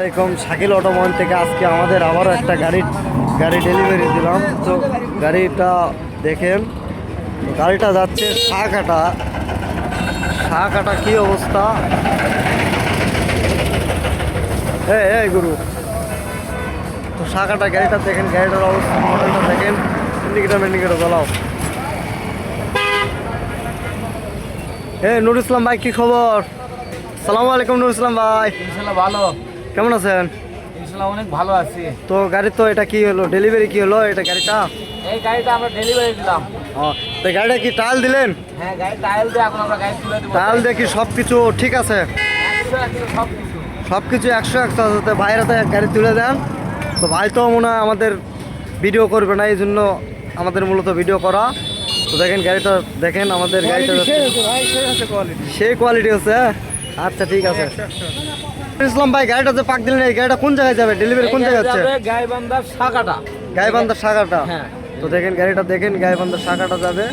এরকম শাকিল অটোমোবাইল থেকে আজকে আমাদের আবারও একটা গাড়ি গাড়ি ডেলিভারি দিলাম। তো গাড়িটা দেখেন, গাড়িটা যাচ্ছে শাহকাটা শাহকাটা কি অবস্থা? হ্যাঁ এই গুরু। তো শাহকাটা গাড়িটা দেখেন, গাড়িটার অবস্থা মডেলটা দেখেন। ইন্ডিকেটার ইন্ডিকেটার, বলাও। এ নুর ইসলাম ভাই, কি খবর? সালামু আলাইকুম নুর ইসলাম ভাই। ভালো। কেমন আছেন? অনেক ভালো আছি। তো গাড়ি তো এটা কি হলো? ডেলিভারি কি হলো? এটা গাড়িটা? এই গাড়িটা আমরা ডেলিভারি দিলাম। ও তো গাড়িটা কি টাল দিলেন? হ্যাঁ গাড়ি টাইল দিয়ে এখন আমরা গাড়ি তুলে দেবো। টাল দিয়ে কি সব কিছু ঠিক আছে? সব কিছু একশো একশো আছে। তো গাড়ি তুলে দেন। তো ভাই তো মনে হয় আমাদের ভিডিও করবে না এই জন্য আমাদের মূলত ভিডিও করা। তো দেখেন গাড়িটা দেখেন আমাদের গাড়িটা সেই কোয়ালিটি আছে হ্যাঁ? আচ্ছা ঠিক আছে। ইসলাম ভাই গাড়িটা যে পাক দিলেন এই গাড়িটা কোন জায়গায় যাবে? ডেলিভারি কোন জায়গায় যাচ্ছে? গাইবান্ধার শাখাটা। গাইবান্ধার শাখাটা। হ্যাঁ। তো দেখেন গাড়িটা দেখেন গাইবান্ধার শাখাটা যাবে।